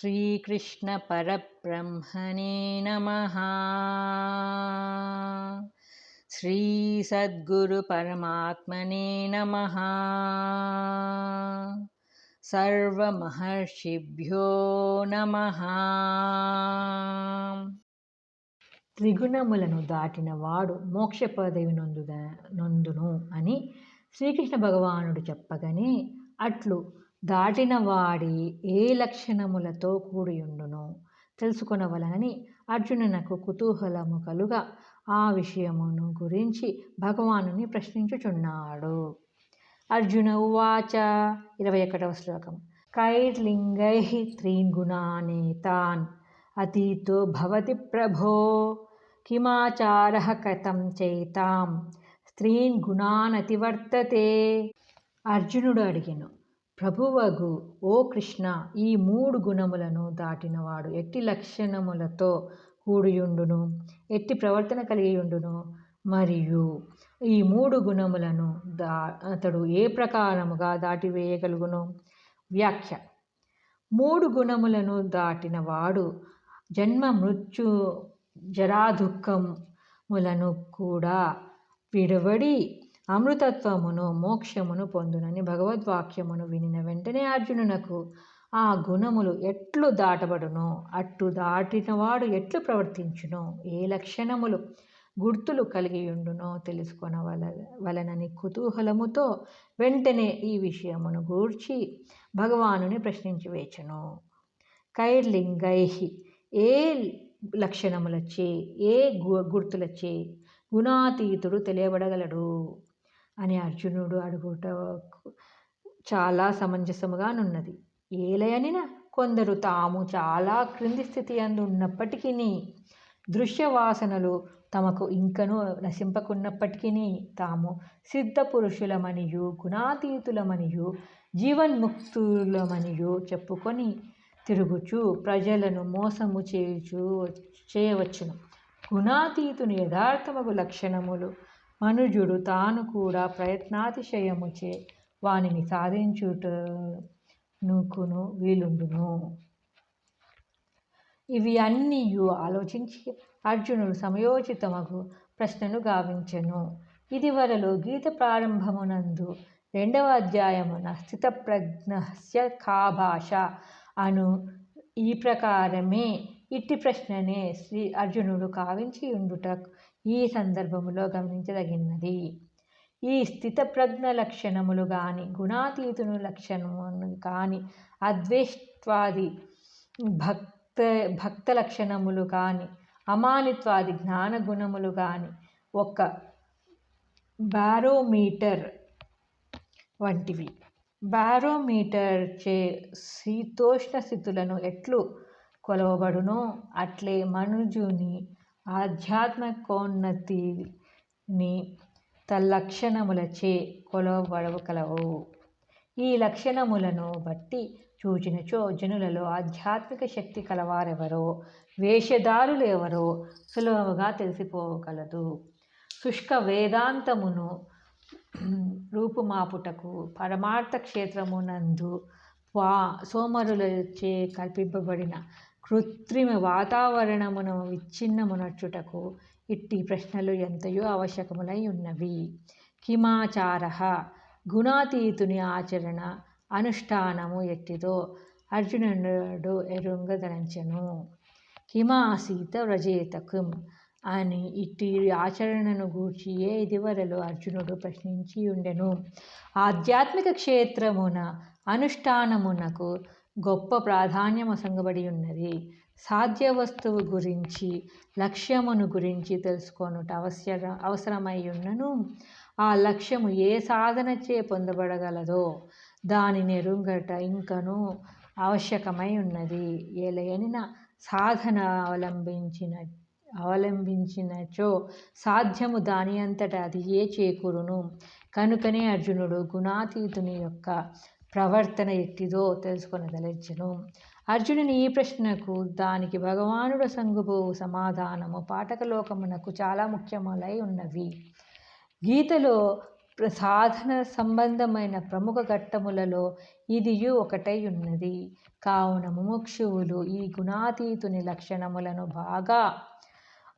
श्रीकृष्णपरब्रह्मणे नमः श्रीसद्गुरुपरमात्मने नमः सर्वमहर्षिभ्यो नमः త్రిగుణములను దాటిన వాడు మోక్ష పదవి నొందుద నొందును అని శ్రీకృష్ణ భగవానుడు చెప్పగానే అట్లు దాటిన వాడి ఏ లక్షణములతో కూడియుండును తెలుసుకొనవలనని అర్జునునకు కుతూహలము కలుగా. ఆ విషయమును గురించి భగవానుని ప్రశ్నించుచున్నాడు. అర్జున ఉవాచ. ఇరవై ఒకటవ శ్లోకం. కైర్లింగై త్రీన్ గుణానేతాన్ అతీతో భవతి ప్రభో కిమాచార కథం చైతాం. స్త్రీన్ గుణానతివర్తతే. అర్జునుడు అడిగిను. ప్రభువగు ఓ కృష్ణ ఈ మూడు గుణములను దాటినవాడు ఎట్టి లక్షణములతో కూడియుండును ఎట్టి ప్రవర్తన కలిగియుండును. మరియు ఈ మూడు గుణములను దా అతడు ఏ ప్రకారముగా దాటివేయగలుగును? వ్యాఖ్య. మూడు గుణములను దాటినవాడు జన్మ మృత్యు జరాదుఃఖములను కూడా విడవడి అమృతత్వమును మోక్షమును పొందునని భగవద్వాక్యమును వినిన వెంటనే అర్జునునకు ఆ గుణములు ఎట్లు దాటబడునో అట్టు దాటినవాడు ఎట్లు ప్రవర్తించునో ఏ లక్షణములు గుర్తులు కలిగి ఉండునో తెలుసుకొన వల వలనని కుతూహలముతో వెంటనే ఈ విషయమును గూర్చి భగవానుని ప్రశ్నించి వేచను. కైర్లింగై ఏ లక్షణములచే ఏ గు గుర్తులచే గుణాతీతుడు తెలియబడగలడు? అని అర్జునుడు అడుగుట చాలా సమంజసముగానున్నది ఏలయనిన కొందరు తాము చాలా క్రింది స్థితి అందు ఉన్నప్పటికీ దృశ్యవాసనలు తమకు ఇంకను నశింపకున్నప్పటికీ తాము సిద్ధ పురుషులమనియు గుణాతీతులమనియు జీవన్ముక్తులమనియు చెప్పుకొని తిరుగుచు ప్రజలను మోసము చేయుచు చేయవచ్చును. గుణాతీతుని యథార్థమగు లక్షణములు మనుజుడు తాను కూడా ప్రయత్నాతిశయముచే వానిని సాధించుట నుకును వీలుండును. ఇవి అన్నీయు ఆలోచించి అర్జునుడు సమయోచితమగు ప్రశ్నను గావించెను. ఇదివరలో గీత ప్రారంభమునందు రెండవ అధ్యాయమున స్థితప్రజ్ఞస్య కా భాష అను ఈ ప్రకారమే ఇట్టి ప్రశ్ననే శ్రీ అర్జునుడు కావించి ఉండుట ఈ సందర్భములో గమనించదగినది. ఈ స్థితప్రజ్ఞ లక్షణములు కానీ గుణాతీతుని లక్షణము కానీ అద్వేష్ట్వాది భక్త భక్త లక్షణములు కానీ అమానిత్వాది జ్ఞాన గుణములు కానీ ఒక బారోమీటర్ వంటివి. బారోమీటర్ చే శీతోష్ణ స్థితులను ఎట్లు కొలవబడునో అట్లే మనుజుని ఆధ్యాత్మికోన్నతిని తల్లక్షణములచే కొలవబడగలవు. ఈ లక్షణములను బట్టి చూచినచో జనులలో ఆధ్యాత్మిక శక్తి కలవారెవరో వేషధారులు ఎవరో సులభముగా తెలిసిపోగలదు. శుష్క వేదాంతమును రూపుమాపుటకు పరమార్థ క్షేత్రమునందు వా సోమరులచే కల్పింపబడిన కృత్రిమ వాతావరణమును విచ్ఛిన్నమునర్చుటకు ఇట్టి ప్రశ్నలు ఎంతయో ఆవశ్యకములై ఉన్నవి. కిమాచార గుణాతీతుని ఆచరణ అనుష్ఠానము ఎట్టిదో అర్జునుడు ఎరుంగదలంచెను కిమాసీత వ్రజేతకుం అని ఇట్టి ఆచరణను గూర్చియే ఇదివరలో అర్జునుడు ప్రశ్నించి ఉండెను ఆధ్యాత్మిక క్షేత్రమున అనుష్ఠానమునకు గొప్ప ప్రాధాన్యము సంగబడి ఉన్నది. సాధ్య వస్తువు గురించి లక్ష్యమును గురించి తెలుసుకొనుట అవసర అవసరమై ఉన్నను. ఆ లక్ష్యము ఏ సాధనచే పొందబడగలదో దానిని ఎరుంగట ఇంకనూ ఆవశ్యకమై ఉన్నది. ఏలయనిన సాధన అవలంబించిన అవలంబించినచో సాధ్యము దాని అంతట అది ఏ చేకూరును? కనుకనే అర్జునుడు గుణాతీతుని యొక్క ప్రవర్తన ఎట్టిదో తెలుసుకొనదలెచ్చెను అర్జునుని ఈ ప్రశ్నకు దానికి భగవానుడు సంగుబో సమాధానము పాఠకలోకమునకు చాలా ముఖ్యములై ఉన్నవి. గీతలో సాధన సంబంధమైన ప్రముఖ ఘట్టములలో ఇదియు ఒకటై ఉన్నది. కావున ముముక్షువులు ఈ గుణాతీతుని లక్షణములను బాగా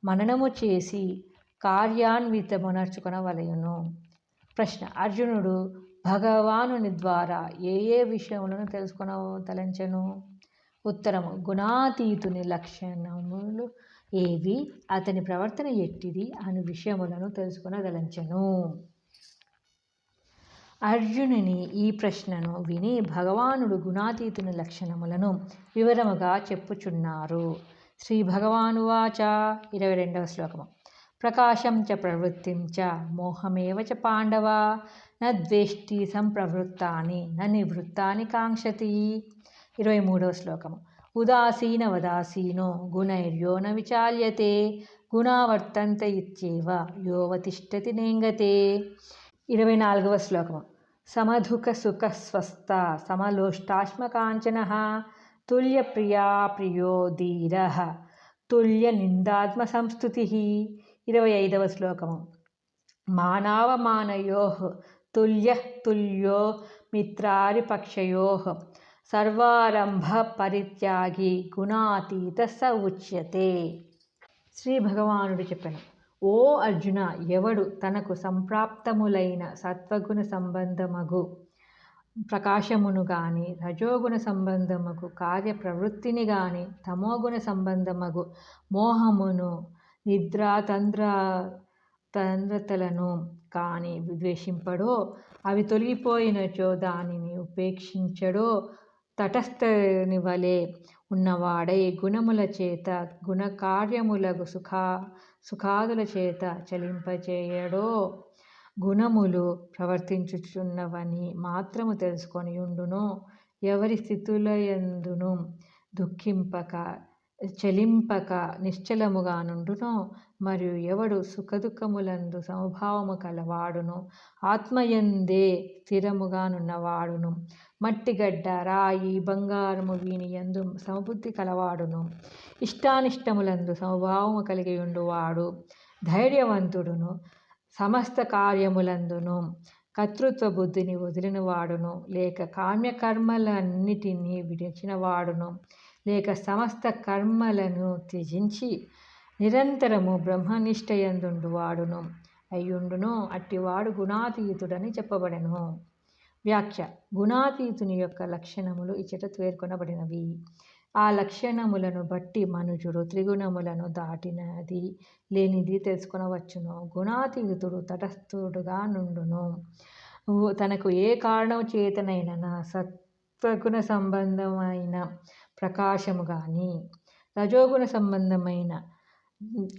మననము చేసి కార్యాన్వితమునర్చుకొనవలయును ప్రశ్న అర్జునుడు భగవానుని ద్వారా ఏ ఏ విషయములను తెలుసుకున తలంచెను? ఉత్తరము గుణాతీతుని లక్షణములు ఏవి? అతని ప్రవర్తన ఎట్టిది? అను విషయములను తెలుసుకున తెలుసుకొనదలంచెను. అర్జునుని ఈ ప్రశ్నను విని భగవానుడు గుణాతీతుని లక్షణములను వివరముగా చెప్పుచున్నారు. శ్రీ భగవానువాచ ఇరవై రెండవ శ్లోకము. ప్రకాశం చ ప్రవృత్తిం చ మోహమేవ చ పాండవ. న ద్వేష్టి సంప్రవృత్తాని న నివృత్తాని కాంక్షతి. ఇరవై మూడవ శ్లోకము. ఉదాసీన వదాసీనో గుణైర్యో న విచాల్యతే గుణావర్తంత ఇచ్చేవ యోవతిష్టతి నేంగతే. ఇరవై నాలుగవ శ్లోకము. సమధుక సుఖ స్వస్థ సమలోష్టాశ్మకాంచన తుల్య ప్రియా ప్రియో ధీర తుల్య నిందాత్మ సంస్థుతి. ఇరవై ఐదవ శ్లోకము. మానవమానయో తుల్య తుల్యో మిత్రారిపక్షయో సర్వారంభ పరిత్యాగి గుణాతీత స ఉచ్యతే శ్రీ భగవానుడు చెప్పాను ఓ అర్జున ఎవడు తనకు సంప్రాప్తములైన సత్వగుణ సంబంధమగు ప్రకాశమును గాని రజోగుణ సంబంధమగు కార్య ప్రవృత్తిని గాని తమోగుణ సంబంధమగు మోహమును నిద్ర తంద్ర తంద్రతలను కానీ ద్వేషింపడో అవి తొలగిపోయినచో దానిని ఉపేక్షించడో తటస్థని వలె ఉన్నవాడై గుణముల చేత గుణకార్యములకు సుఖా సుఖాదుల చేత చలింపచేయడో గుణములు ప్రవర్తించుచున్నవని మాత్రము తెలుసుకొని ఉండును ఎవరి స్థితులయందును దుఃఖింపక చలింపక నిశ్చలముగా నుండునో మరియు ఎవడు సుఖదుఖములందు సమభావము కలవాడును ఆత్మయందే స్థిరముగానున్నవాడును. మట్టిగడ్డ రాయి బంగారము వీని యందు సమబుద్ధి కలవాడును. ఇష్టానిష్టములందు సమభావము కలిగి ఉండువాడు ధైర్యవంతుడును. సమస్త కార్యములందును కర్తృత్వ బుద్ధిని వదిలినవాడును. లేక కామ్యకర్మలన్నిటినీ విడిచినవాడును. వాడును లేక సమస్త కర్మలను త్యజించి నిరంతరము బ్రహ్మనిష్టయందుండు వాడును. అయ్యుండును అట్టివాడు గుణాతీతుడని చెప్పబడెను. వ్యాఖ్య గుణాతీతుని యొక్క లక్షణములు ఇచ్చట పేర్కొనబడినవి. ఆ లక్షణములను బట్టి మనుషుడు త్రిగుణములను దాటినది లేనిది తెలుసుకునవచ్చును. గుణాతీతుడు తటస్థుడుగా నుండును. తనకు ఏ కారణం చేతనైనా సత్వగుణ సంబంధమైన ప్రకాశము కానీ రజోగుణ సంబంధమైన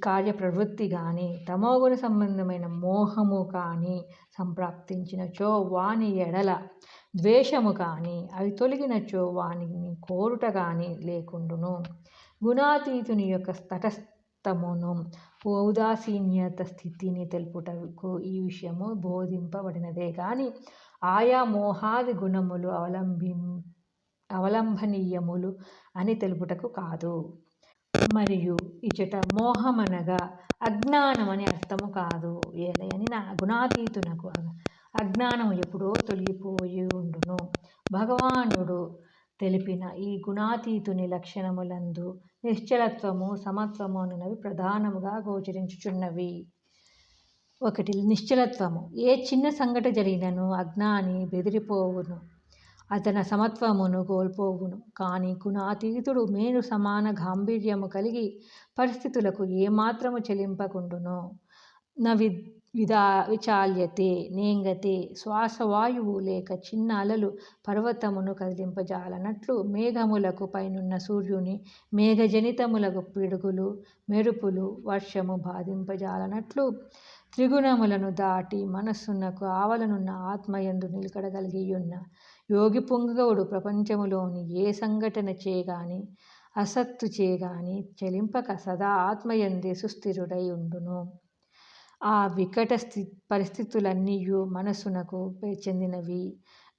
కార్యప్రవృత్తి కానీ తమోగుణ సంబంధమైన మోహము కానీ సంప్రాప్తించినచో వాని ఎడల ద్వేషము కానీ అవి తొలగినచో వానిని కోరుట కానీ లేకుండును. గుణాతీతుని యొక్క తటస్థమును ఔదాసీన్యత స్థితిని తెలుపుటకు ఈ విషయము బోధింపబడినదే. కానీ ఆయా మోహాది గుణములు అవలంబి అవలంబనీయములు అని తెలుపుటకు కాదు. మరియు ఇచట మోహమనగా అజ్ఞానం అని అర్థము కాదు. ఏదయని నా గుణాతీతునకు అజ్ఞానం ఎప్పుడో తొలగిపోయి ఉండును. భగవానుడు తెలిపిన ఈ గుణాతీతుని లక్షణములందు నిశ్చలత్వము సమత్వము అనునవి ప్రధానముగా గోచరించుచున్నవి. ఒకటి నిశ్చలత్వము. ఏ చిన్న సంఘట జరిగినను అజ్ఞాని బెదిరిపోవును. అతని సమత్వమును కోల్పోవును. కానీ గుణాతీతుడు మేను సమాన గాంభీర్యము కలిగి పరిస్థితులకు ఏమాత్రము చెలింపకుండును. న వి విదా విచాల్యతే నేంగతే శ్వాసవాయువు లేక చిన్న అలలు పర్వతమును కదిలింపజాలనట్లు మేఘములకు పైనున్న సూర్యుని మేఘజనితములకు పిడుగులు మెరుపులు వర్షము బాధింపజాలనట్లు త్రిగుణములను దాటి మనస్సునకు ఆవలనున్న ఆత్మయందు నిలకడగలిగియున్న యోగి పుంగవుడు ప్రపంచములోని ఏ సంఘటన చేయగాని అసత్తు చేయగాని చెలింపక సదా ఆత్మయందే సుస్థిరుడై ఉండును. ఆ వికట స్థి పరిస్థితులన్నీ మనసునకు చెందినవి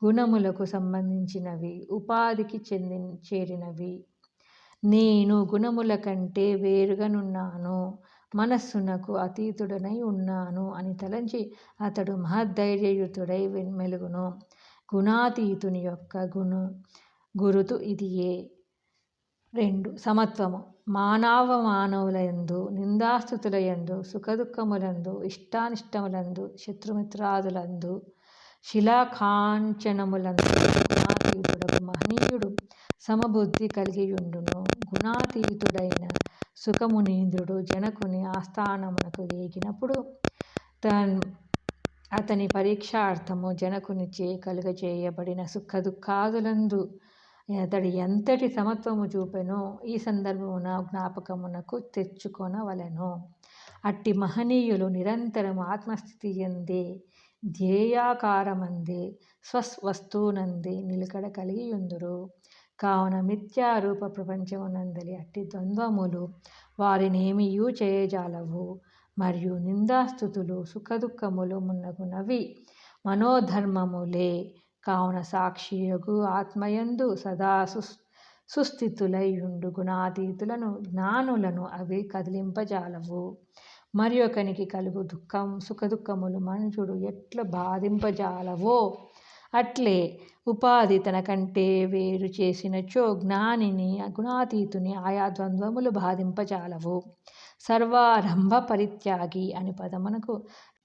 గుణములకు సంబంధించినవి ఉపాధికి చెంది చేరినవి. నేను గుణముల కంటే వేరుగానున్నాను మనస్సునకు అతీతుడనై ఉన్నాను అని తలంచి అతడు మహద్ధైర్యయుతుడై మెలుగును. గుణాతీతుని యొక్క గుణ గురుతు ఇదియే రెండు సమత్వము. మానవ మానవులందు నిందాస్థుతులయందు సుఖదుఖములందు ఇష్టానిష్టములందు శత్రుమిత్రాదులందు శిలాకాంచనములందు గుణాతీతుడకు మహనీయుడు సమబుద్ధి కలిగియుండును. గుణాతీతుడైన సుఖమునీంద్రుడు జనకుని ఆస్థానమునకు వేగినప్పుడు తన్ అతని పరీక్షార్థము జనకునిచే కలుగజేయబడిన సుఖదుఖాదులందు అతడు ఎంతటి సమత్వము చూపెనో ఈ సందర్భమున జ్ఞాపకమునకు తెచ్చుకొనవలెను. అట్టి మహనీయులు నిరంతరం ఆత్మస్థితి ఎందే ధ్యేయాకారమందే స్వస్వస్తువునందే నిలకడ కలిగి ఉందురు కావున మిథ్యారూప ప్రపంచమునందలి అట్టి ద్వంద్వములు వారినేమియూ చేయజాలవు? మరియు నిందాస్థుతులు సుఖదుఖములు మున్నగునవి. మనోధర్మములే కావున సాక్షియగు ఆత్మయందు సదా సుస్థితులై ఉండు. గుణాతీతులను జ్ఞానులను అవి కదిలింపజాలవు. మరి ఒకనికి కలుగు దుఃఖం సుఖదుఖములు మనుషుడు ఎట్ల బాధింపజాలవో? అట్లే ఉపాధి తన కంటే వేరు చేసినచో జ్ఞానిని గుణాతీతుని ఆయా ద్వంద్వములు బాధింపజాలవు. సర్వారంభ పరిత్యాగి అని పదమునకు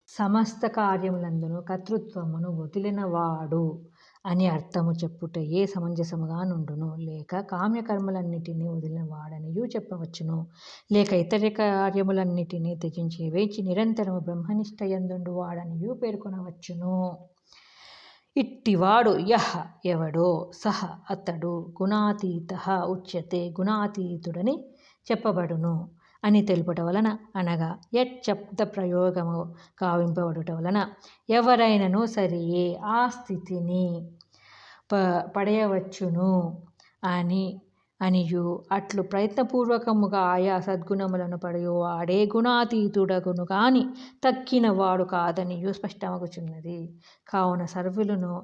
సమస్త కార్యములందును కర్తృత్వమును వదిలినవాడు అని అర్థము చెప్పుటయే సమంజసముగా నుండును. లేక కామ్యకర్మలన్నిటినీ వదిలినవాడనియూ చెప్పవచ్చును. లేక ఇతర కార్యములన్నిటినీ త్యజించి వేచి నిరంతరము బ్రహ్మనిష్టయందుండు వాడనియు పేర్కొనవచ్చును. ఇట్టివాడు యహ ఎవడో సహ అతడు గుణాతీత ఉచ్యతే గుణాతీతుడని చెప్పబడును. అని తెలుపుట వలన అనగా యట్ శబ్ద ప్రయోగము కావింపబడుట వలన ఎవరైనను సరియే ఆ స్థితిని ప పడేయవచ్చును అని అనియు. అట్లు ప్రయత్నపూర్వకముగా ఆయా సద్గుణములను పడేవాడే గుణాతీతుడగును కాని తక్కినవాడు కాదనియు స్పష్టమగుచున్నది. కావున సర్వులను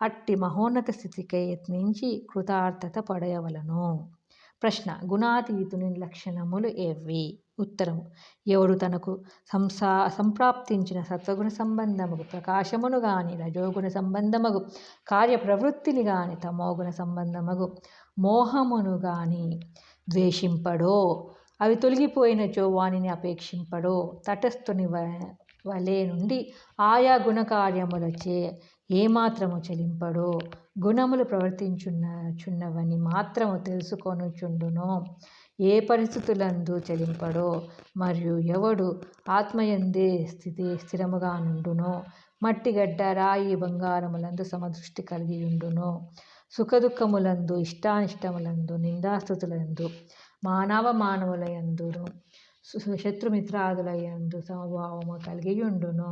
అట్టి మహోన్నత స్థితికై యత్నించి కృతార్థత పడయవలను. ప్రశ్న గుణాతీతుని లక్షణములు ఏవి? ఉత్తరము ఎవడు తనకు సంసా సంప్రాప్తించిన సత్వగుణ సంబంధముకు ప్రకాశమును గాని రజోగుణ సంబంధమగు కార్యప్రవృత్తిని గాని తమోగుణ సంబంధమగు మోహమును గాని ద్వేషింపడో అవి తొలగిపోయినచో వానిని అపేక్షింపడో తటస్థుని వలే నుండి ఆయా గుణకార్యములచే ఏమాత్రము చెలింపడో గుణములు ప్రవర్తించున్న చున్నవని మాత్రము తెలుసుకొనుచుండును. ఏ పరిస్థితులందు చెలింపడో మరియు ఎవడు ఆత్మయందే స్థితి స్థిరముగా నుండునో మట్టిగడ్డ రాయి బంగారములందు సమదృష్టి కలిగి ఉండును సుఖదుఖములందు ఇష్టానిష్టములందు నిందాస్థుతులందు మానవ మానవులయందును శత్రుమిత్రాదులయందు సమభావము కలిగి ఉండును.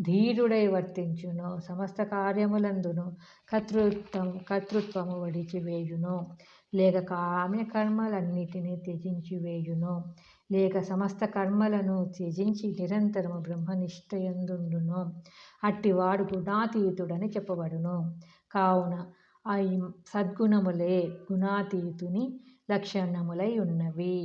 ధీరుడై వర్తించును సమస్త కార్యములందును కర్తృత్వం కర్తృత్వము వడిచివేయును లేక కామ్య కర్మలన్నిటినీ త్యజించి వేయును. లేక సమస్త కర్మలను త్యజించి నిరంతరము బ్రహ్మనిష్టయందుండును. అట్టివాడు గుణాతీతుడని చెప్పబడును. కావున ఆ సద్గుణములే గుణాతీతుని లక్షణములై ఉన్నవి.